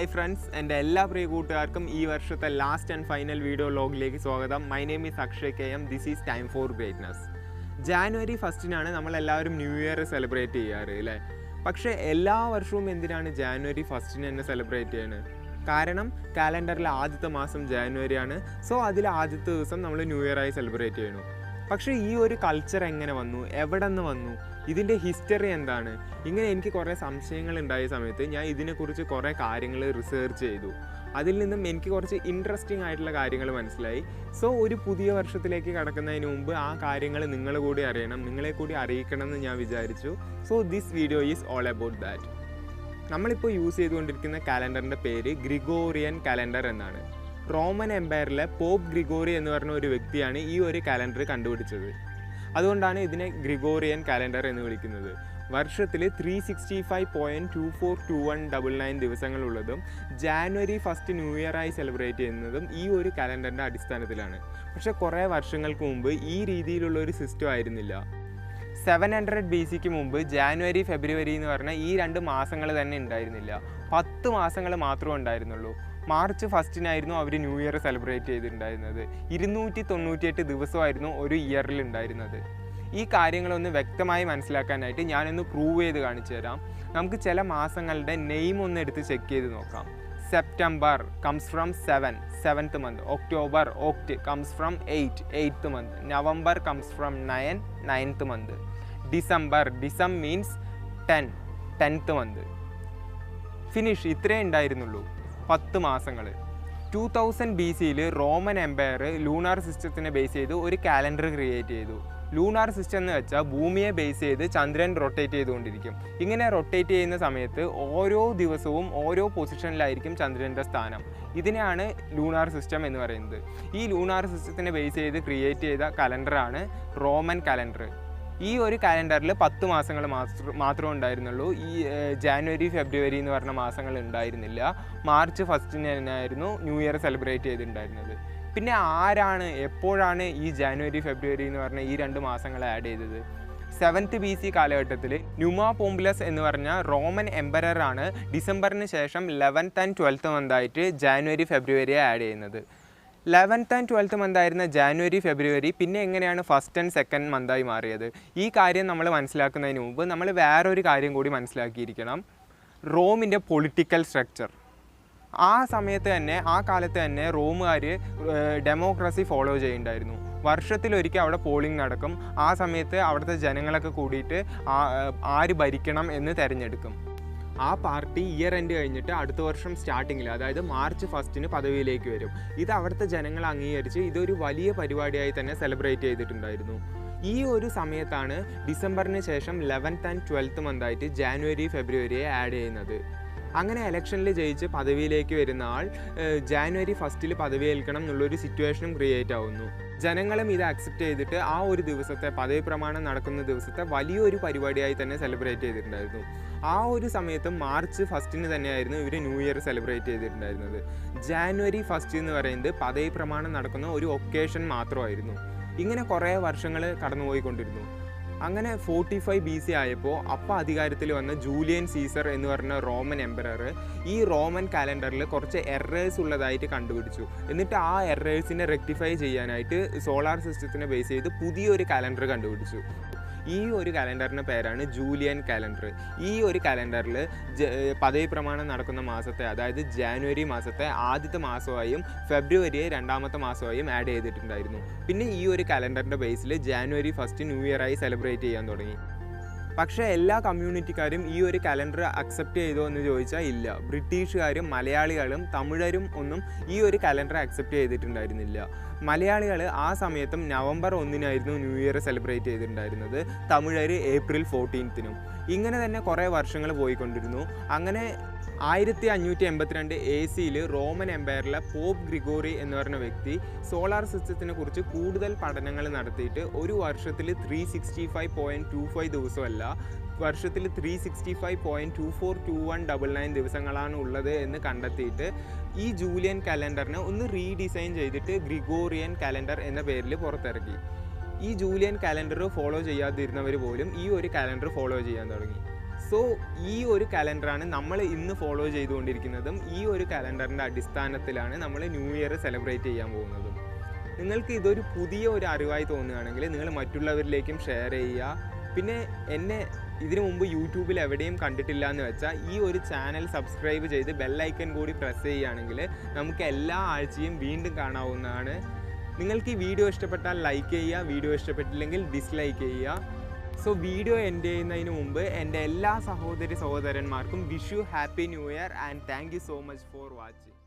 Hi friends എന്റെ എല്ലാ പ്രിയ കൂട്ടുകാർക്കും ഈ വർഷത്തെ ലാസ്റ്റ് ആൻഡ് ഫൈനൽ വീഡിയോ ലോഗിലേക്ക് സ്വാഗതം. My name is Akshay K M this is time for greatness January ഫസ്റ്റിനാണ് നമ്മൾ എല്ലാവരും ന്യൂ ഇയർ സെലിബ്രേറ്റ് ചെയ്യാറ് അല്ലേ പക്ഷേ എല്ലാ വർഷവും എന്തിനാണ് ജാനുവരി ഫസ്റ്റിന് തന്നെ സെലിബ്രേറ്റ് ചെയ്യുന്നത് കാരണം കാലണ്ടറിലെ ആദ്യത്തെ മാസം ജാനുവരിയാണ് സോ അതിലെ ആദ്യത്തെ ദിവസം നമ്മൾ ന്യൂ ഇയർ ആയി സെലിബ്രേറ്റ് ചെയ്യണു പക്ഷേ ഈ ഒരു കൾച്ചർ എങ്ങനെ വന്നു? എവിടെ നിന്ന് വന്നു? ഇതിന്റെ ഹിസ്റ്ററി എന്താണ്? ഇങ്ങനെ എനിക്ക് കുറേ സംശയങ്ങൾ ഉണ്ടായ സമയത്ത് ഞാൻ ഇതിനെക്കുറിച്ച് കുറേ കാര്യങ്ങൾ റിസർച്ച് ചെയ്തു. അതിൽ നിന്നും എനിക്ക് കുറച്ച് ഇൻട്രസ്റ്റിംഗ് ആയിട്ടുള്ള കാര്യങ്ങൾ മനസ്സിലായി. സോ ഒരു പുതിയ വർഷത്തിലേക്ക് കടക്കുന്നതിന് മുമ്പ് ആ കാര്യങ്ങൾ നിങ്ങൾ കൂടി അറിയണം. നിങ്ങളെ കൂടി അറിയിക്കണം എന്ന് ഞാൻ വിചാരിച്ചു. So this video is all about that നമ്മളിപ്പോൾ യൂസ് ചെയ്തുകൊണ്ടിരിക്കുന്ന കാലണ്ടറിന്റെ പേര് ഗ്രിഗോറിയൻ കാലണ്ടർ എന്നാണ്. റോമൻ എംപയറിലെ പോപ്പ് ഗ്രിഗോറി എന്ന് പറഞ്ഞ ഒരു വ്യക്തിയാണ് ഈ ഒരു കാലണ്ടർ കണ്ടുപിടിച്ചത്. അതുകൊണ്ടാണ് ഇതിനെ ഗ്രിഗോറിയൻ കാലണ്ടർ എന്ന് വിളിക്കുന്നത്. വർഷത്തിൽ three sixty five point two four two one double nine ദിവസങ്ങളുള്ളതും January first new ഇയറായി സെലിബ്രേറ്റ് ചെയ്യുന്നതും ഈ ഒരു കാലണ്ടറിന്റെ അടിസ്ഥാനത്തിലാണ്. പക്ഷേ കുറേ വർഷങ്ങൾക്ക് മുമ്പ് ഈ രീതിയിലുള്ള ഒരു സിസ്റ്റം ആയിരുന്നില്ല. സെവൻ ഹൺഡ്രഡ് ബി സിക്ക് മുമ്പ് ജാനുവരി ഫെബ്രുവരി എന്ന് പറഞ്ഞാൽ ഈ രണ്ട് മാസങ്ങൾ തന്നെ ഉണ്ടായിരുന്നില്ല. പത്ത് മാസങ്ങൾ മാത്രമേ ഉണ്ടായിരുന്നുള്ളൂ. മാർച്ച് ഫസ്റ്റിനായിരുന്നു അവർ ന്യൂ ഇയർ സെലിബ്രേറ്റ് ചെയ്തിട്ടുണ്ടായിരുന്നത്. ഇരുന്നൂറ്റി തൊണ്ണൂറ്റിയെട്ട് ദിവസമായിരുന്നു ഒരു ഇയറിൽ ഉണ്ടായിരുന്നത്. ഈ കാര്യങ്ങളൊന്ന് വ്യക്തമായി മനസ്സിലാക്കാനായിട്ട് ഞാനൊന്ന് പ്രൂവ് ചെയ്ത് കാണിച്ചു തരാം. നമുക്ക് ചില മാസങ്ങളുടെ നെയിം ഒന്ന് എടുത്ത് ചെക്ക് ചെയ്ത് നോക്കാം. September comes from seven seventh month October oct comes from eight eighth month November comes from nine ninth month December decem means ten tenth month finish ഇത്രേ ഉണ്ടായിരുന്നുള്ളൂ. പത്ത് മാസങ്ങൾ ടു തൗസൻഡ് ബി സിയിൽ Roman empire lunar സിസ്റ്റത്തിനെ base ചെയ്ത് ഒരു calendar create ചെയ്തു. Lunar system എന്ന് വെച്ചാൽ ഭൂമിയെ ബേസ് ചെയ്ത് ചന്ദ്രൻ റൊട്ടേറ്റ് ചെയ്തുകൊണ്ടിരിക്കും. ഇങ്ങനെ റൊട്ടേറ്റ് ചെയ്യുന്ന സമയത്ത് ഓരോ ദിവസവും ഓരോ പൊസിഷനിലായിരിക്കും ചന്ദ്രന്റെ സ്ഥാനം. ഇതിനെയാണ് ലൂണാർ സിസ്റ്റം എന്ന് പറയുന്നത്. ഈ ലൂണാർ സിസ്റ്റത്തിനെ ബേസ് ചെയ്ത് ക്രിയേറ്റ് ചെയ്ത കലണ്ടറാണ് റോമൻ കലണ്ടർ ഈ ഒരു കലണ്ടറിൽ പത്ത് മാസങ്ങൾ മാത്രമേ ഉണ്ടായിരുന്നുള്ളൂ. ഈ ജാനുവരി ഫെബ്രുവരി എന്ന് പറഞ്ഞ മാസങ്ങൾ ഉണ്ടായിരുന്നില്ല. മാർച്ച് ഫസ്റ്റിന് തന്നെയായിരുന്നു ന്യൂ ഇയർ സെലിബ്രേറ്റ് ചെയ്തിട്ടുണ്ടായിരുന്നത്. പിന്നെ ആരാണ് എപ്പോഴാണ് ഈ ജാനുവരി ഫെബ്രുവരി എന്ന് പറഞ്ഞ ഈ രണ്ട് മാസങ്ങൾ ആഡ് ചെയ്തത്? സെവൻത്ത് ബി സി കാലഘട്ടത്തിൽ ന്യൂമാ പോംബുലസ് എന്ന് പറഞ്ഞ റോമൻ എംപററാണ് ഡിസംബറിന് ശേഷം ലെവൻത്ത് ആൻഡ് ട്വൽത്ത് മന്തായിട്ട് ജാനുവരി ഫെബ്രുവരി ആഡ് ചെയ്യുന്നത്. ലെവൻത്ത് ആൻഡ് ട്വൽത്ത് മന്തായിരുന്ന ജാനുവരി ഫെബ്രുവരി പിന്നെ എങ്ങനെയാണ് ഫസ്റ്റ് ആൻഡ് സെക്കൻഡ് മന്തായി മാറിയത്? ഈ കാര്യം നമ്മൾ മനസ്സിലാക്കുന്നതിന് മുമ്പ് നമ്മൾ വേറൊരു കാര്യം കൂടി മനസ്സിലാക്കിയിരിക്കണം. റോമിന്റെ പൊളിറ്റിക്കൽ സ്ട്രക്ചർ ആ സമയത്ത് തന്നെ ആ കാലത്ത് തന്നെ റോമുകാർ ഡെമോക്രസി ഫോളോ ചെയ്യുന്നുണ്ടായിരുന്നു വർഷത്തിലൊരിക്കൽ അവിടെ പോളിംഗ് നടക്കും. ആ സമയത്ത് അവിടുത്തെ ജനങ്ങളൊക്കെ കൂടിയിട്ട് ആര് ഭരിക്കണം എന്ന് തിരഞ്ഞെടുക്കും. ആ പാർട്ടി ഇയർ എൻഡ് കഴിഞ്ഞിട്ട് അടുത്ത വർഷം സ്റ്റാർട്ടിങ്ങിൽ അതായത് മാർച്ച് ഫസ്റ്റിന് പദവിയിലേക്ക് വരും. ഇത് അവിടുത്തെ ജനങ്ങൾ അംഗീകരിച്ച് ഇതൊരു വലിയ പരിപാടിയായി തന്നെ സെലിബ്രേറ്റ് ചെയ്തിട്ടുണ്ടായിരുന്നു. ഈ ഒരു സമയത്താണ് ഡിസംബറിന് ശേഷം ലെവൻത്ത് ആൻഡ് ട്വൽത്ത് മന്തായിട്ട് ജാനുവരി ഫെബ്രുവരിയെ ആഡ് ചെയ്യുന്നത്. അങ്ങനെ ഇലക്ഷനിൽ ജയിച്ച് പദവിയിലേക്ക് വരുന്ന ആൾ ജാനുവരി ഫസ്റ്റിൽ പദവി ഏൽക്കണം എന്നുള്ളൊരു സിറ്റുവേഷനും ക്രിയേറ്റ് ആവുന്നു. ജനങ്ങളും ഇത് അക്സെപ്റ്റ് ചെയ്തിട്ട് ആ ഒരു ദിവസത്തെ പദവി പ്രമാണം നടക്കുന്ന ദിവസത്തെ വലിയൊരു പരിപാടിയായി തന്നെ സെലിബ്രേറ്റ് ചെയ്തിട്ടുണ്ടായിരുന്നു. ആ ഒരു സമയത്ത് മാർച്ച് ഫസ്റ്റിന് തന്നെയായിരുന്നു ഇവർ ന്യൂ ഇയർ സെലിബ്രേറ്റ് ചെയ്തിട്ടുണ്ടായിരുന്നത്. ജാനുവരി ഫസ്റ്റ് എന്ന് പറയുന്നത് പദവി പ്രമാണം നടക്കുന്ന ഒരു ഒക്കേഷൻ മാത്രമായിരുന്നു. ഇങ്ങനെ കുറേ വർഷങ്ങൾ കടന്നുപോയിക്കൊണ്ടിരുന്നു. അങ്ങനെ ഫോർട്ടി ഫൈവ് ബി സി ആയപ്പോൾ അപ്പം അധികാരത്തിൽ വന്ന ജൂലിയൻ സീസർ എന്ന് പറഞ്ഞ റോമൻ എംപറർ ഈ റോമൻ കാലണ്ടറിൽ കുറച്ച് എറേഴ്സ് ഉള്ളതായിട്ട് കണ്ടുപിടിച്ചു. എന്നിട്ട് ആ എറേഴ്സിനെ റെക്ടിഫൈ ചെയ്യാനായിട്ട് സോളാർ സിസ്റ്റത്തിനെ ബേസ് ചെയ്ത് പുതിയൊരു കാലണ്ടർ കണ്ടുപിടിച്ചു. ഈ ഒരു കലണ്ടറിന്റെ പേരാണ് ജൂലിയൻ കലണ്ടർ. ഈ ഒരു കലണ്ടറിൽ പദവി പ്രമാണം നടക്കുന്ന മാസത്തെ അതായത് ജാനുവരി മാസത്തെ ആദ്യത്തെ മാസമായും ഫെബ്രുവരിയെ രണ്ടാമത്തെ മാസമായും ആഡ് ചെയ്തിട്ടുണ്ടായിരുന്നു. പിന്നെ ഈ ഒരു കലണ്ടറിന്റെ ബേസിൽ ജാനുവരി ഫസ്റ്റ് ന്യൂ ഇയറായി സെലിബ്രേറ്റ് ചെയ്യാൻ തുടങ്ങി. പക്ഷേ എല്ലാ കമ്മ്യൂണിറ്റിക്കാരും ഈ ഒരു കലണ്ടർ അക്സെപ്റ്റ് ചെയ്തോ എന്ന് ചോദിച്ചാൽ ഇല്ല. ബ്രിട്ടീഷുകാരും മലയാളികളും തമിഴരും ഒന്നും ഈ ഒരു കലണ്ടർ അക്സെപ്റ്റ് ചെയ്തിട്ടുണ്ടായിരുന്നില്ല. മലയാളികൾ ആ സമയത്തും നവംബർ ഒന്നിനായിരുന്നു ന്യൂ ഇയർ സെലിബ്രേറ്റ് ചെയ്തിട്ടുണ്ടായിരുന്നത്. തമിഴർ ഏപ്രിൽ ഫോർട്ടീൻത്തിനും ഇങ്ങനെ തന്നെ കുറേ വർഷങ്ങൾ പോയിക്കൊണ്ടിരുന്നു. അങ്ങനെ ആയിരത്തി അഞ്ഞൂറ്റി എൺപത്തിരണ്ട് എ സിയിൽ റോമൻ എംപയറിലെ പോപ്പ് ഗ്രിഗോറി എന്ന് പറഞ്ഞ വ്യക്തി സോളാർ സിസ്റ്റത്തിനെ കുറിച്ച് കൂടുതൽ പഠനങ്ങൾ നടത്തിയിട്ട് ഒരു വർഷത്തിൽ three sixty five point two five ദിവസമല്ല വർഷത്തിൽ three sixty five point two four two one double nine ദിവസങ്ങളാണ് ഉള്ളത് എന്ന് കണ്ടെത്തിയിട്ട് ഈ ജൂലിയൻ കലണ്ടറിനെ ഒന്ന് റീഡിസൈൻ ചെയ്തിട്ട് ഗ്രിഗോറിയൻ കലണ്ടർ എന്ന പേരിൽ പുറത്തിറക്കി. ഈ ജൂലിയൻ കലണ്ടർ ഫോളോ ചെയ്യാതിരുന്നവർ പോലും ഈ ഒരു കലണ്ടർ ഫോളോ ചെയ്യാൻ തുടങ്ങി. സോ ഈ ഒരു കലണ്ടറാണ് നമ്മൾ ഇന്ന് ഫോളോ ചെയ്തുകൊണ്ടിരിക്കുന്നതും ഈ ഒരു കലണ്ടറിന്റെ അടിസ്ഥാനത്തിലാണ് നമ്മൾ ന്യൂ ഇയർ സെലിബ്രേറ്റ് ചെയ്യാൻ പോകുന്നതും. നിങ്ങൾക്ക് ഇതൊരു പുതിയ ഒരു അറിവായി തോന്നുകയാണെങ്കിൽ നിങ്ങൾ മറ്റുള്ളവരിലേക്കും ഷെയർ ചെയ്യുക. പിന്നെ എന്നെ ഇതിനു മുമ്പ് യൂട്യൂബിൽ എവിടെയും കണ്ടിട്ടില്ല എന്ന് വെച്ചാൽ ഈ ഒരു ചാനൽ സബ്സ്ക്രൈബ് ചെയ്ത് ബെല്ലൈക്കൻ കൂടി പ്രസ് ചെയ്യുകയാണെങ്കിൽ നമുക്ക് എല്ലാ ആഴ്ചയും വീണ്ടും കാണാവുന്നതാണ്. നിങ്ങൾക്ക് ഈ വീഡിയോ ഇഷ്ടപ്പെട്ടാൽ ലൈക്ക് ചെയ്യുക വീഡിയോ ഇഷ്ടപ്പെട്ടില്ലെങ്കിൽ ഡിസ്ലൈക്ക് ചെയ്യുക. സോ വീഡിയോ എൻഡ് ചെയ്യുന്നതിന് മുമ്പ് എന്റെ എല്ലാ സഹോദരി സഹോദരന്മാർക്കും wish you happy new year and thank you so much for watching